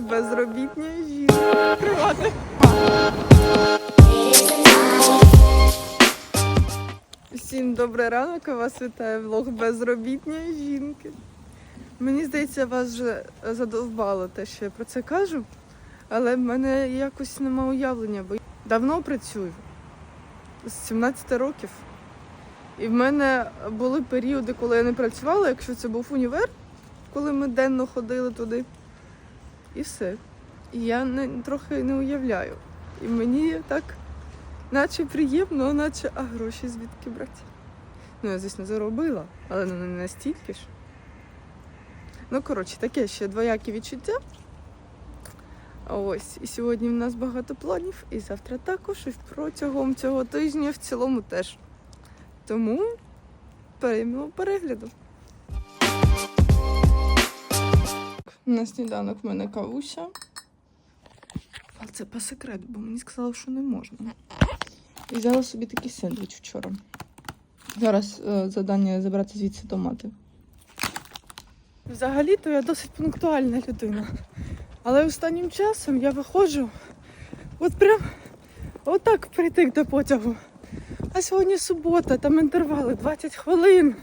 Безробітня жінка. Приватний. Всім добрий ранок, вас вітає влог безробітної жінки. Мені здається, вас вже задовбало те, що я про це кажу, але в мене якось немає уявлення, бо давно працюю з 17 років. І в мене були періоди, коли я не працювала, якщо це був універ, коли ми денно ходили туди. І все. І я не, трохи не уявляю. І мені так, наче приємно, наче, а гроші звідки брати? Ну, я, звісно, заробила, але не настільки ж. Ну, коротше, таке ще двоякі відчуття. Ось, і сьогодні в нас багато планів, і завтра також, і протягом цього тижня в цілому теж. Тому переймемо перегляду. На сніданок в мене кавуся. А це по секрету, бо мені сказали, що не можна. І взяла собі такий сендвіч вчора. Зараз е, завдання забрати звідси томати. Взагалі-то я досить пунктуальна людина. Але останнім часом я виходжу от прям отак прийти до потягу. А сьогодні субота, там інтервали 20 хвилин.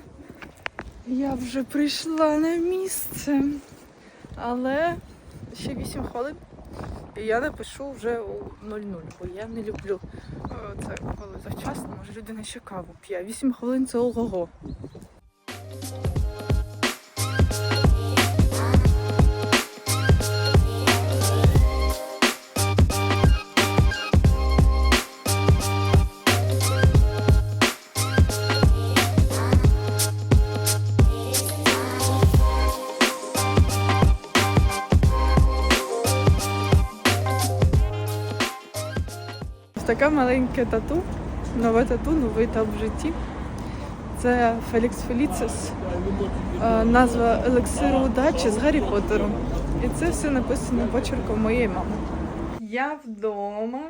Я вже прийшла на місце. Але ще 8 хвилин. І я напишу вже у 0-0, бо я не люблю е, це коли завчасно, може людина ще каву п'є. 8 хвилин це ого-го. Таке маленьке тату, нове тату, новий етап в житті. Це Фелікс Феліцис, е, назва елексиру удачі з Гаррі Поттером. І це все написано почерком моєї мами. Я вдома.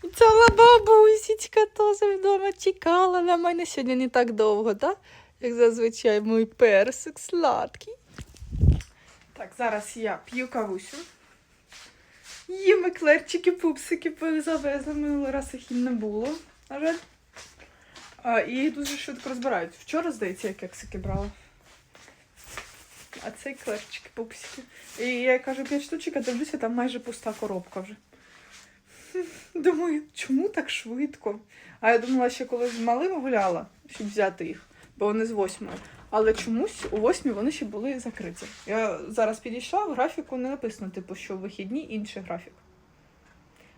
Ціла бабусічка теж вдома чекала на мене сьогодні не так довго, так? Як зазвичай мій персик сладкий. Так, зараз я п'ю кавусю. Їм еклерчики, пупсики завезли. Минулий раз їх не було, на жаль. А, і дуже швидко розбирають. Вчора, здається, я кексики брала. А це еклерчики, пупсики. І я кажу, 5 штучок, а дивлюся, там майже пуста коробка вже. Думаю, чому так швидко? А я думала, ще коли з малим гуляла, щоб взяти їх, бо вони з восьмої. Але чомусь у восьмій вони ще були закриті. Я зараз підійшла, в графіку не написано, типу, що в вихідні інший графік.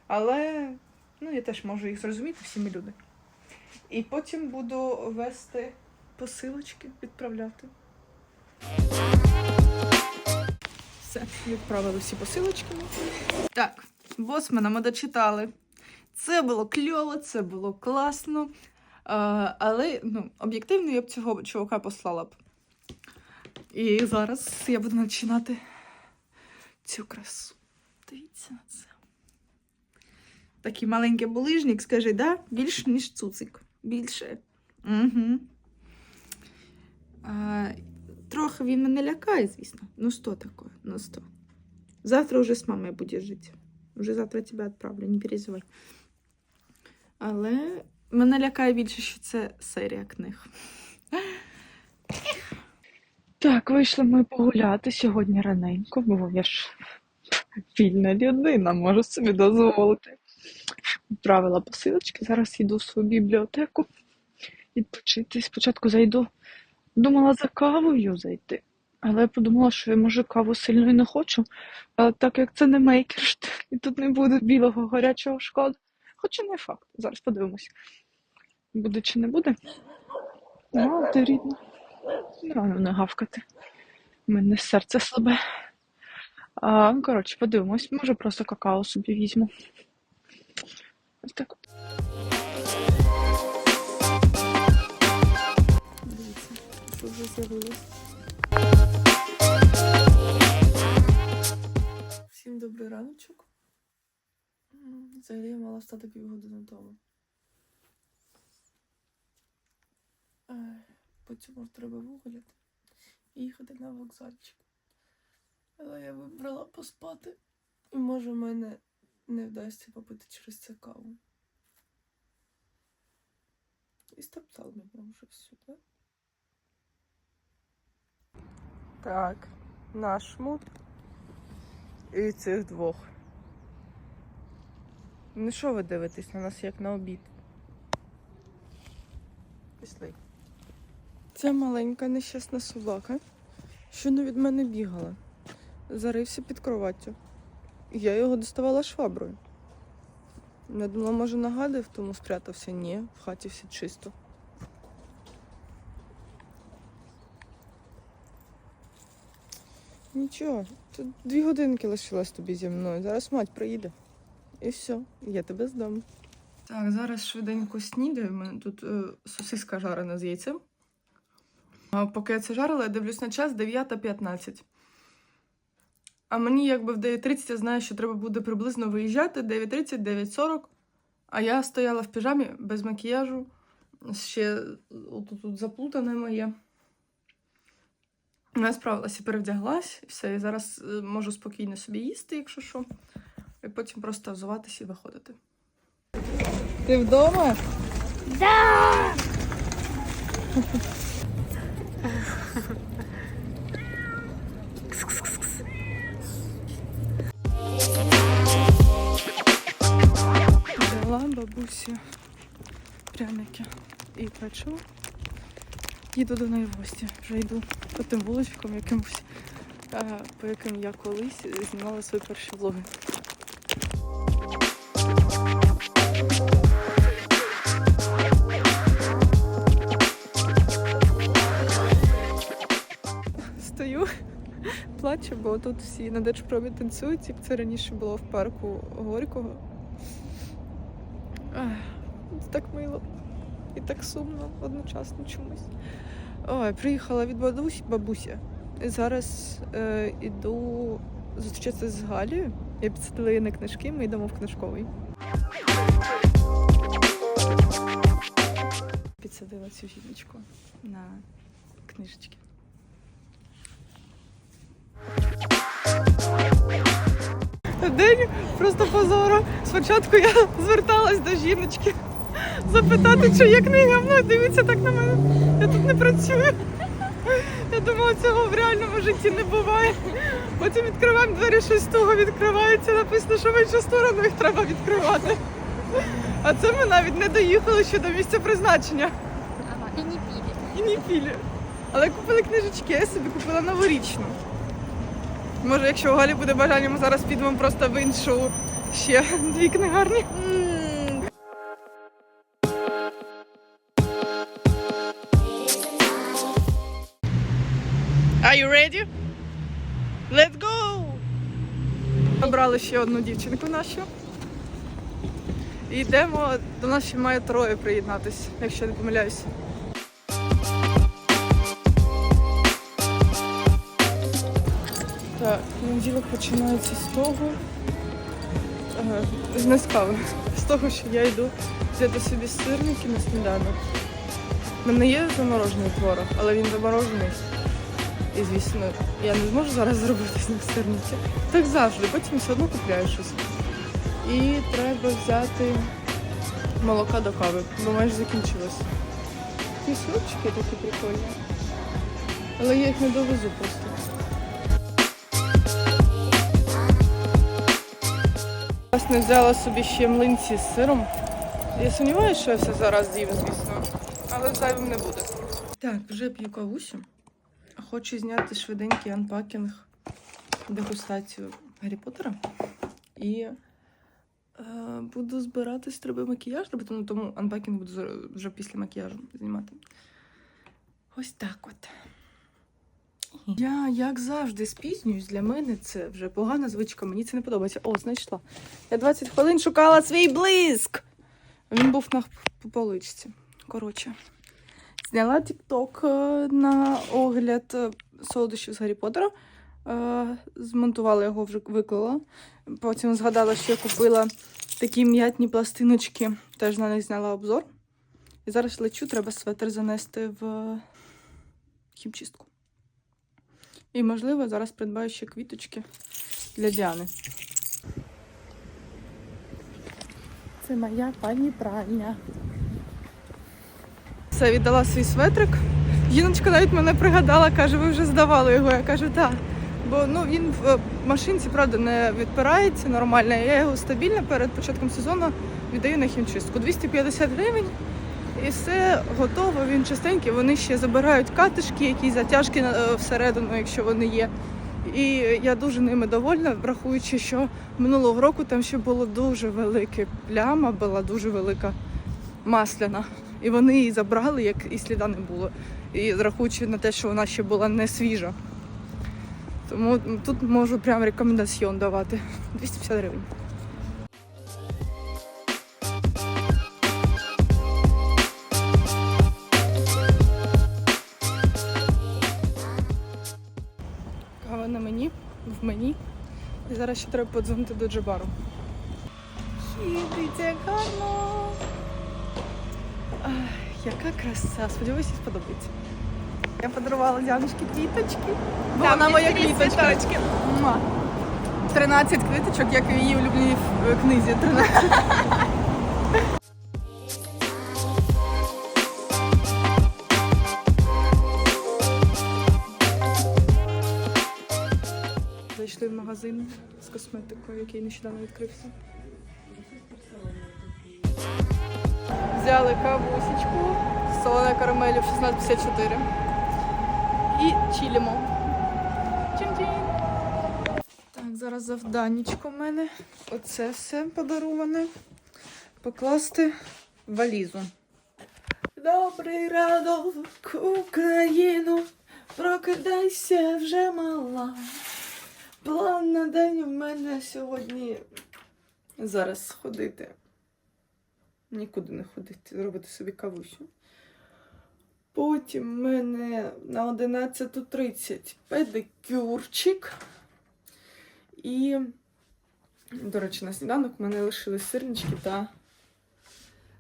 Але ну, я теж можу їх зрозуміти, всі ми люди. І потім буду вести посилочки, відправляти. Все, відправили всі посилочки. Так, босмана ми дочитали. Це було кльово, це було класно. Але ну, об'єктивно я б цього чувака послала б. І зараз я буду починати цю красу. Дивіться на це. Такий маленький булижник, скажи, да? Більше, ніж цуцик. Більше. Угу. А, трохи він мене лякає, звісно. Ну, що таке? Ну, що? Завтра вже з мамою будеш жити. Вже завтра тебе відправлю, не переживай. Але мене лякає більше, що це серія книг. Так, вийшли ми погуляти сьогодні раненько, бо я ж вільна людина, можу собі дозволити. Відправила посилочки, зараз йду в свою бібліотеку відпочити. Спочатку зайду. Думала за кавою зайти, але я подумала, що я може каву сильно і не хочу. А так як це не мейкер, і тут не буде білого гарячого шкода. Хоча не факт. Зараз подивимось. Буде чи не буде. Ну, ти рідно. Рано не гавкати. У мене серце слабе. А, ну, коротше, подивимось. Може просто какао собі візьму. Так. Дивіться, що з'явилось. Всім добрий раночок. Взагалі я мала встати півгодини тому. Ай, Потім може треба вигуляти і їхати на вокзальчик. Але я вибрала поспати. І може в мене не вдасться попити через це каву. І стоптал мене вже сюди. Так, наш мут і цих двох. Ну що ви дивитесь на нас як на обід? Ця маленька нещасна собака, що не від мене бігала, зарився під кроваттю. Я його доставала шваброю. Я думала, може нагадив, тому спрятався. Ні, в хаті все чисто. Нічого, тут дві годинки лишилось тобі зі мною. Зараз мать приїде. І все, я тебе здам. Так, зараз швиденько снідаю. У мене тут е, сосиска жарена з яйцем. Поки я це жарила, я дивлюсь на час 9.15. А мені якби в 9.30 я знаю, що треба буде приблизно виїжджати 9.30, 9.40. А я стояла в піжамі без макіяжу. Ще тут, тут заплутане моє. Ну, Я справилася, перевдяглась, і все. І зараз е, можу спокійно собі їсти, якщо що. І потім просто взуватися і виходити. Ти вдома? Да! бабусі пряники і печиво. Їду до неї в гості. Вже йду по тим вуличкам якимось, е, по яким я колись знімала свої перші влоги. Стою, плачу, бо тут всі на Держпромі танцюють, як це раніше було в парку Горького. Ах, Це так мило і так сумно одночасно чомусь. Ой, приїхала від бабусі, бабусі. І зараз е, іду зустрічатися з Галією. Я підсадила її на книжки, ми йдемо в книжковий. Підсадила цю жіночку на книжечки. День просто позора. Спочатку я зверталась до жіночки запитати, чи є книга. Вона дивиться так на мене. Я тут не працюю. Я думала, цього в реальному житті не буває. Потім відкриваємо двері, щось того відкривається. Написано, що в іншу сторону їх треба відкривати. А це ми навіть не доїхали ще до місця призначення. Ага, і не пили. І не пілі. Але купили книжечки, я собі купила новорічну. Може, якщо у Галі буде бажання, ми зараз підемо просто в іншу ще дві книгарні. Are you ready? Let's go! Обрали ще одну дівчинку нашу. І йдемо, до нас ще має троє приєднатися, якщо не помиляюся. Так, понеділок починається з того. Ага, з не кави. З того, що я йду взяти собі сирники на сніданок. У мене є заморожений творог, але він заморожений. І звісно, я не зможу зараз зробити з них сирники. Так завжди, потім все одно купляю щось. І треба взяти молока до кави, бо майже закінчилось. Такі сирочки такі прикольні. Але я їх не довезу просто. Власне, взяла собі ще млинці з сиром. Я сумніваюся, що я все зараз з'їм, звісно, але зайвим не буде. Так, вже п'ю кавусю. Хочу зняти швиденький анпакінг, дегустацію Гаррі Поттера. І е, буду збиратись, треба макіяж робити, ну тому анпакінг буду вже після макіяжу знімати. Ось так от. Я, як завжди, спізнююсь. Для мене це вже погана звичка, мені це не подобається. О, знайшла. Я 20 хвилин шукала свій блиск. Він був на поличці. Коротше. Зняла тікток на огляд е, солодощів з Гаррі Поттера. Е, Змонтувала його, вже виклала. Потім згадала, що я купила такі м'ятні пластиночки. Теж на них зняла обзор. І зараз лечу, треба светр занести в хімчистку. І, можливо, зараз придбаю ще квіточки для Діани. Це моя пані пральня. Все, віддала свій светрик. Жіночка навіть мене пригадала, каже, ви вже здавали його. Я кажу, так. Бо ну, він в машинці, правда, не відпирається нормально. Я його стабільно перед початком сезону віддаю на хімчистку. 250 гривень і все готово, він чистенький. Вони ще забирають катишки, якісь затяжки е, всередину, якщо вони є. І я дуже ними довольна, врахуючи, що минулого року там ще було дуже велике пляма, була дуже велика масляна. І вони її забрали, як і сліда не було. І рахуючи на те, що вона ще була не свіжа. Тому тут можу прям рекомендаціон давати. 250 гривень. Кава на мені, в мені. І зараз ще треба подзвонити до Джабару. Дивіться, гарно. Яка краса. Сподіваюся, сподобається. Я подарувала Діаночки квіточки. Бо вона моя квіточка. Муа. 13 квіточок, як в її улюбленій е, книзі. 13. Зайшли в магазин з косметикою, який нещодавно відкрився. Взяли кавусечку з солоною карамелю 1654 і. Чин-чин. Так, зараз завданнячко в мене. Оце все подароване. Покласти в валізу. Добрий ранок, Україну, прокидайся вже мала. План на день в мене сьогодні зараз ходити. Нікуди не ходити, зробити собі кавусю. Потім в мене на 11.30 педикюрчик. І, до речі, на сніданок в мене лишили сирнички та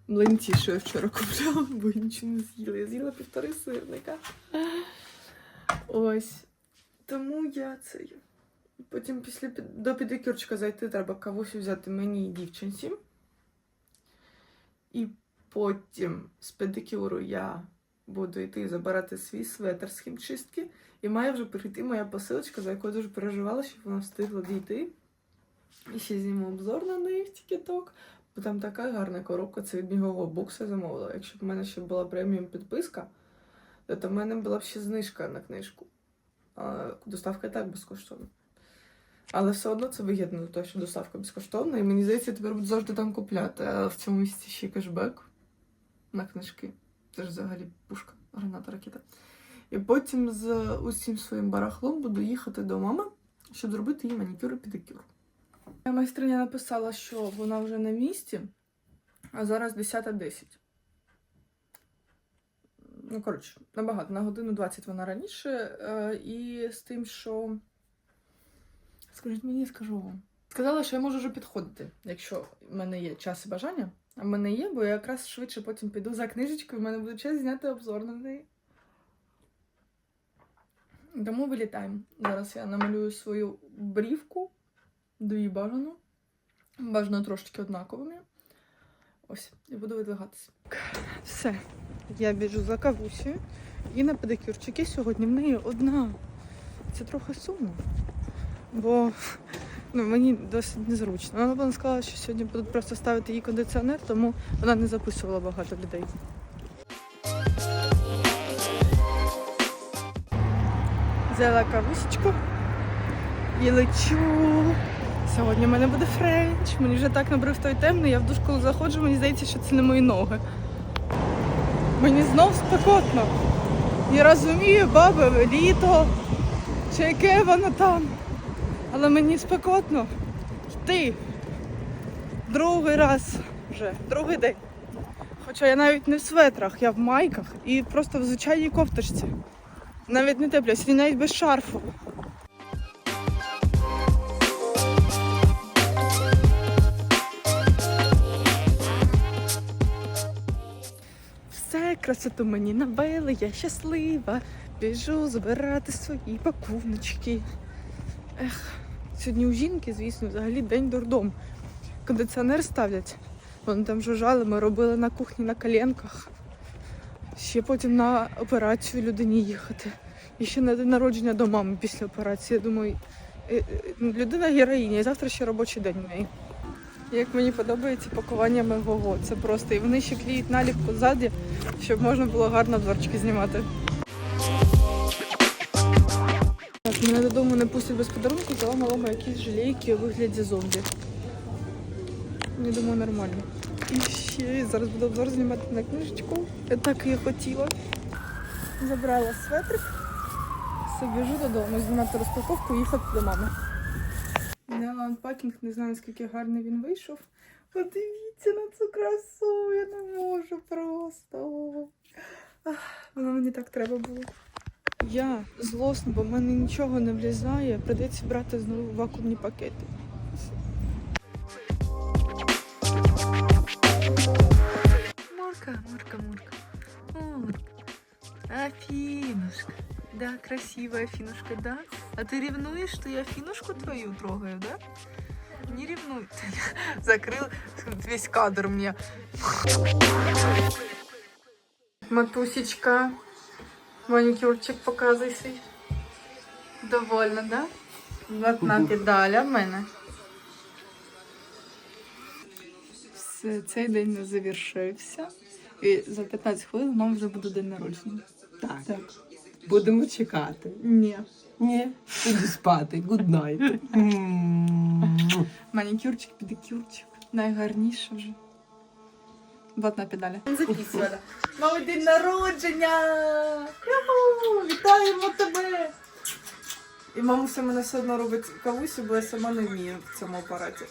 млинці, що я вчора купляла, бо я нічого не з'їла. Я з'їла півтори сирника. Ось. Тому я це. Потім після до педикюрчика зайти треба кавусю взяти мені і дівчинці. І потім з педикюру я буду йти забирати свій светр з хімчистки. І має вже прийти моя посилочка, за якою дуже переживала, щоб вона встигла дійти. І ще зніму обзор на неї в TikTok. Бо там така гарна коробка, це від бігового букса замовила. Якщо б в мене ще була преміум підписка, то в мене була б ще знижка на книжку. А доставка і так безкоштовна. Але все одно це вигідно, тому що доставка безкоштовна, і мені здається, тепер буду завжди там купляти. А в цьому місці ще кешбек на книжки. Це ж взагалі пушка, граната ракета. І потім з усім своїм барахлом буду їхати до мами, щоб зробити їй манікюр і педикюр. Майстриня написала, що вона вже на місці, а зараз 10.10. Ну, коротше, набагато, на годину 20 вона раніше. Е, і з тим, що. Скажіть мені, скажу вам. Сказала, що я можу вже підходити, якщо в мене є час і бажання. А в мене є, бо я якраз швидше потім піду за книжечкою, в мене буде час зняти обзор на неї. Тому вилітаємо. Зараз я намалюю свою брівку, дві бажану. Бажано трошечки однаковими. Ось, і буду видвигатися. Все. Я біжу за кавусею і на педикюрчики сьогодні в неї одна. Це трохи сумно. Бо ну, мені досить незручно. Вона вона сказала, що сьогодні будуть просто ставити їй кондиціонер, тому вона не записувала багато людей. Взяла кавусечку і лечу. Сьогодні в мене буде френч. Мені вже так набрив той темний, я в душ коли заходжу, мені здається, що це не мої ноги. Мені знов спекотно. Я розумію, баби, літо, чи яке воно там. Але мені спекотно йти. Другий раз вже, другий день. Хоча я навіть не в светрах, я в майках і просто в звичайній кофточці. Навіть не тепло, я сьогодні навіть без шарфу. Все красоту мені набили, я щаслива. Біжу збирати свої пакуночки. Ех, сьогодні у жінки, звісно, взагалі день дурдом. Кондиціонер ставлять. Вони там жужжали, ми робили на кухні на коленках. Ще потім на операцію людині їхати. І ще на день народження до мами після операції. Я думаю, е, е, людина героїня, і завтра ще робочий день в неї. Як мені подобається пакування мегого. Це просто. І вони ще кліють наліпку ззаді, щоб можна було гарно обзорчики знімати. Мене додому не пустять без подарунку, взяла малому якісь жалейки у вигляді зомбі. Я думаю, нормально. І ще зараз буду обзор знімати на книжечку. Я так і хотіла. Забрала светрик. Все, біжу додому, знімати розпаковку і їхати до мами. Зняла анпакінг, не знаю, наскільки гарний він вийшов. Подивіться на цю красу, я не можу просто. Воно мені так треба було. Я злосна, бо в мене нічого не влізає. Придеться брати знову вакуумні пакети. Мурка, Мурка, Мурка. Мурка. Афинушка. Да, красивая Афинушка, да? А ты ревнуешь, что я Афинушку твою трогаю, да? Не ревнуй. Ты Закрыл весь кадр мне. Матусечка, манікюрчик показуй свій. Довольна, да? Одна педаля в мене. Все, цей день не завершився. І за 15 хвилин мама вже буде день народження. Так, Так. будемо чекати. Ні. Ні, іди спати, гуднайт. Манікюрчик, педикюрчик. Найгарніше вже. Одна педаля. Записывала. Мой день народження! Юху! Вітаємо тебе! І мамуся мене все одно робить кавусю, бо я сама не вмію в цьому апараті.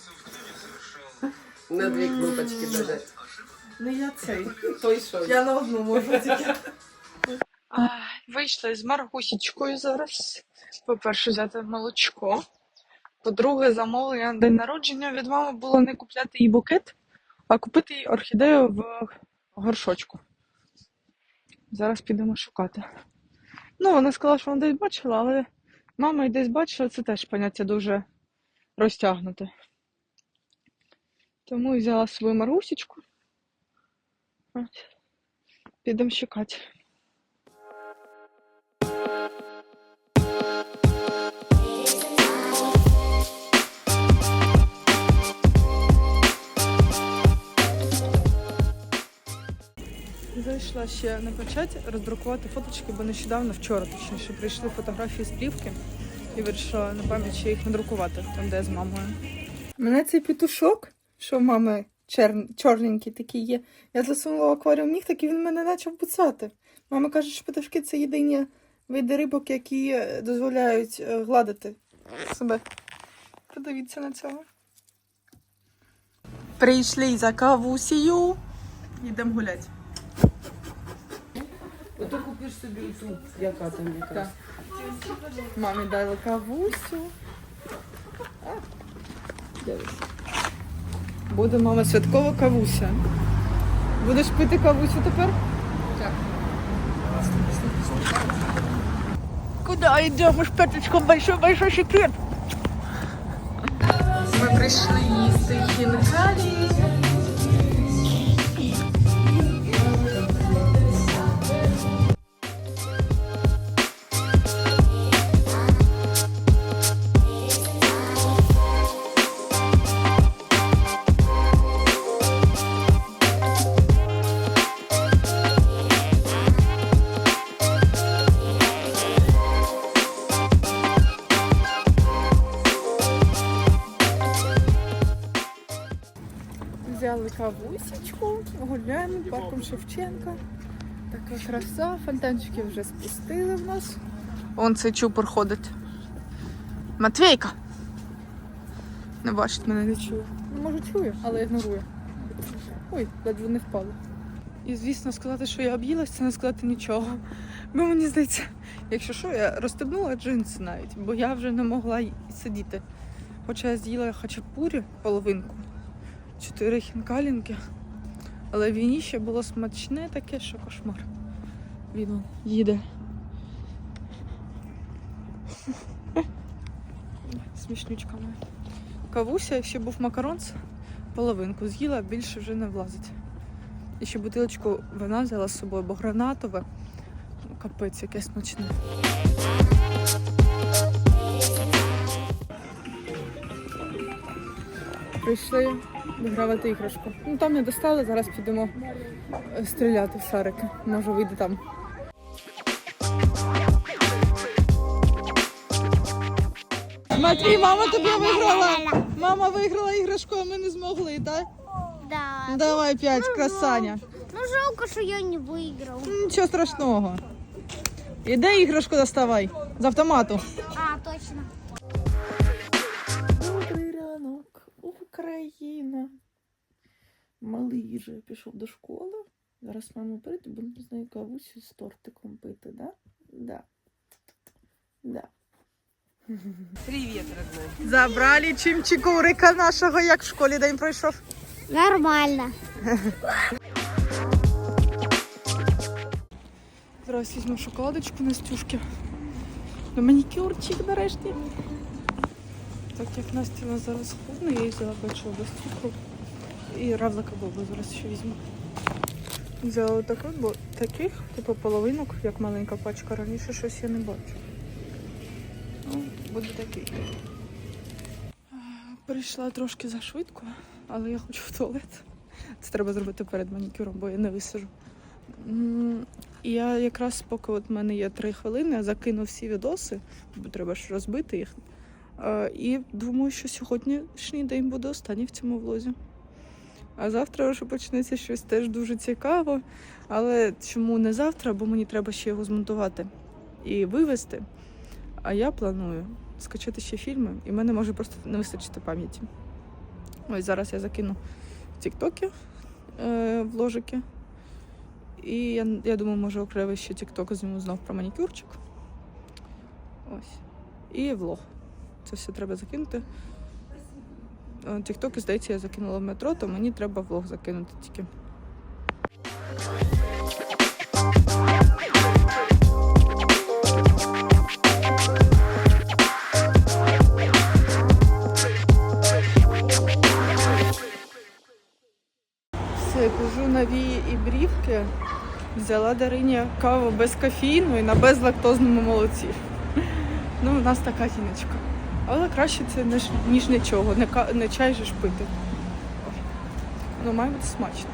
На дві кнопочки даже. Ну я цей. Той що? Я на одну можу тільки. Вийшла з Маргусічкою зараз. По-перше, взяти молочко. По-друге, замовлення на день народження від мами було не купляти їй букет, а купити їй орхідею в горшочку. Зараз підемо шукати. Ну, вона сказала, що вона десь бачила, але мама і десь бачила, це теж поняття дуже розтягнуте. Тому взяла свою Маргусічку. Підемо шукати. Зайшла ще на почать роздрукувати фоточки, бо нещодавно, вчора точніше, прийшли фотографії з плівки і вирішила на пам'ять ще їх надрукувати, там де я з мамою. Мене цей петушок, що в мами чер... чорненький такий є, я засунула в акваріум нігтик і він мене почав буцати. Мама каже, що петушки це єдині види рибок, які е, дозволяють е, гладити себе. Подивіться на цього. Прийшли за кавусію. Йдемо гуляти. Ото купиш собі тут, яка там яка. Мамі дали кавусю. А, дивись. Буде мама святкова кавуся. Будеш пити кавусю тепер? Так. Куда йдемо? Шпеточком большой-большой секрет. Ми прийшли їсти хінкалі. Кавусечку, гуляємо парком Шевченка. Така краса, фонтанчики вже спустили в нас. Вон цей чупор ходить. Матвійка! Не бачить мене, не чує. Ну, може чує, але ігнорує. Ой, ледве не впало. І звісно, сказати, що я об'їлась, це не сказати нічого. Бо мені здається, якщо що, я розстебнула джинси навіть, бо я вже не могла сидіти. Хоча я з'їла хачапурі половинку, чотири хінкалінки, Але війні ще було смачне таке, що кошмар. Він їде. Смішнючка моя. Кавуся, ще був макаронс, половинку з'їла, більше вже не влазить. І ще бутилочку вина взяла з собою, бо гранатове. Ну, капець, яке смачне. Прийшли вигравати іграшку. Ну там не достали, зараз підемо е, стріляти в шарики. Може вийде там. Матвій, мама тобі виграла. Мама виграла іграшку, а ми не змогли, так? Да. Давай п'ять, красаня. Ну жалко, що я не виграв. Нічого страшного. Іде іграшку доставай з автомату. А, точно. Україна. Малий вже пішов до школи. Зараз мама прийде, будемо з нею кавусю з тортиком пити, да? Да. Да. Привіт, родной. Забрали чимчикурика нашого, як в школі день пройшов. Нормально. Зараз візьму шоколадочку Настюшки. На манікюрчик нарешті. Так як Настя нас зараз худна, я їй взяла печиво без цукру. І равлика бобу зараз ще візьму. Взяла отаку, бо таких, типу половинок, як маленька пачка, раніше щось я не бачу. Ну, буде такий. Прийшла трошки зашвидко, але я хочу в туалет. Це треба зробити перед манікюром, бо я не висажу. Я якраз поки от в мене є три хвилини, закину всі відоси, бо треба ж розбити їх. І думаю, що сьогоднішній день буде останній в цьому влозі. А завтра вже почнеться щось теж дуже цікаво. Але чому не завтра? Бо мені треба ще його змонтувати і вивезти. А я планую скачати ще фільми, і в мене може просто не вистачити пам'яті. Ось зараз я закину в Тіктоки е, вложики. І я, я думаю, може окремий ще TikTok зніму знов про манікюрчик. Ось. І влог. Це все треба закинути. Е, Тіктоки, здається, я закинула в метро, то мені треба влог закинути тільки. Все, біжу на вії і брівки. Взяла Дарині каву без кофеїну і на безлактозному молоці. Ну, у нас така жіночка. Але краще це ніж, ніж нічого. Не, не чай же ж пити. Ну, має бути смачно.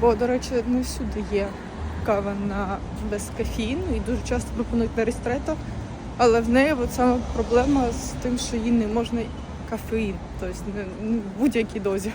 Бо, до речі, не всюди є кава на без кофеїну і дуже часто пропонують на рестрето. Але в неї от саме проблема з тим, що їй не можна кафеїн, тобто не, не в будь-якій дозі.